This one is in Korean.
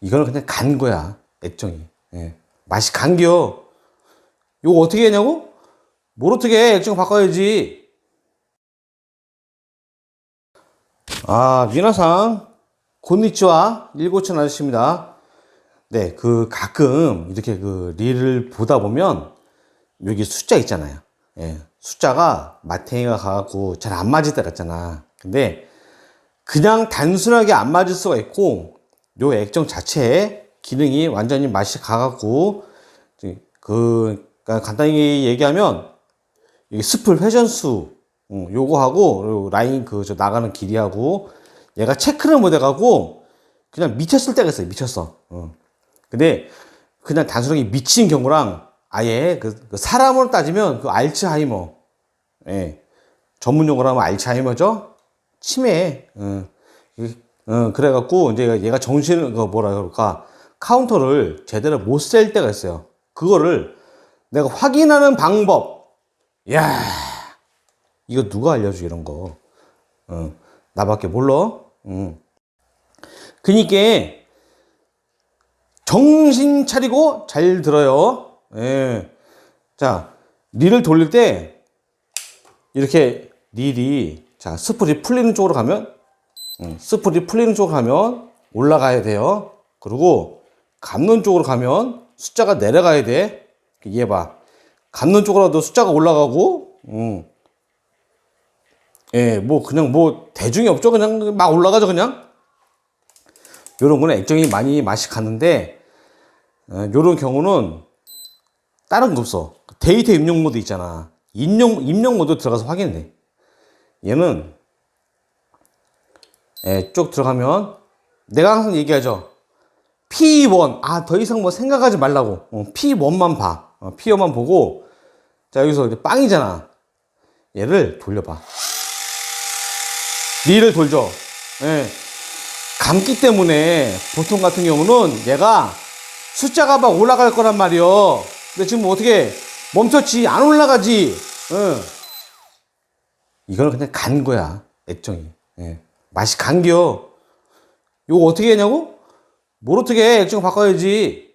이거는 그냥 간 거야. 액정이. 예. 맛이 간겨. 요거 어떻게 했냐고? 뭘 어떻게 해? 액정 바꿔야지. 아, 미나상. 곤니치와 일고천 아저씨입니다. 네, 그 가끔 이렇게 그 릴을 보다 보면 여기 숫자 있잖아요. 예, 숫자가 마탱이가 가갖고 잘 안 맞을 때가 있잖아. 근데 그냥 단순하게 안 맞을 수가 있고 요 액정 자체에 기능이 완전히 맛이 가갖고 그 그러니까 간단히 얘기하면 이게 스플 회전수 음, 요거하고 라인 그 저 나가는 길이하고 얘가 체크를 못 해가고 그냥 미쳤을 때가 있어요 미쳤어 어. 근데 그냥 단순하게 미친 경우랑 아예 그, 그 사람으로 따지면 그 알츠하이머 예. 전문 용어로 하면 알츠하이머죠 치매 어. 이- 어, 그래갖고 이제 얘가 정신을 그 뭐라 그럴까? 카운터를 제대로 못 셀 때가 있어요. 그거를 내가 확인하는 방법. 야 이거 누가 알려줘 이런 거. 어, 나밖에 몰라? 응. 그니까 정신 차리고 잘 들어요. 예. 자 릴을 돌릴 때 이렇게 릴이 자 스프리 풀리는 쪽으로 가면 음, 스프리 풀리는 쪽으로 가면 올라가야 돼요. 그리고 감는 쪽으로 가면 숫자가 내려가야 돼. 얘 봐. 감는 쪽으로도 숫자가 올라가고, 음. 예, 뭐, 그냥 뭐, 대중이 없죠. 그냥 막 올라가죠, 그냥. 요런 거는 액정이 많이 맛이 가는데, 어, 요런 경우는 다른 거 없어. 데이터 입력 모드 있잖아. 입력, 입력 모드 들어가서 확인해. 얘는 예, 쭉 들어가면 내가 항상 얘기하죠. P1 아 더 이상 뭐 생각하지 말라고. 어, P1만 봐. 어, P1만 보고 자 여기서 이제 빵이잖아. 얘를 돌려봐. 리를 돌죠. 예. 감기 때문에 보통 같은 경우는 얘가 숫자가 막 올라갈 거란 말이요. 근데 지금 뭐 어떻게 멈췄지? 안 올라가지? 예. 이거는 그냥 간 거야 액정이. 예. 맛이 간겨. 요거 어떻게 했냐고? 뭘 어떻게 해? 액정 바꿔야지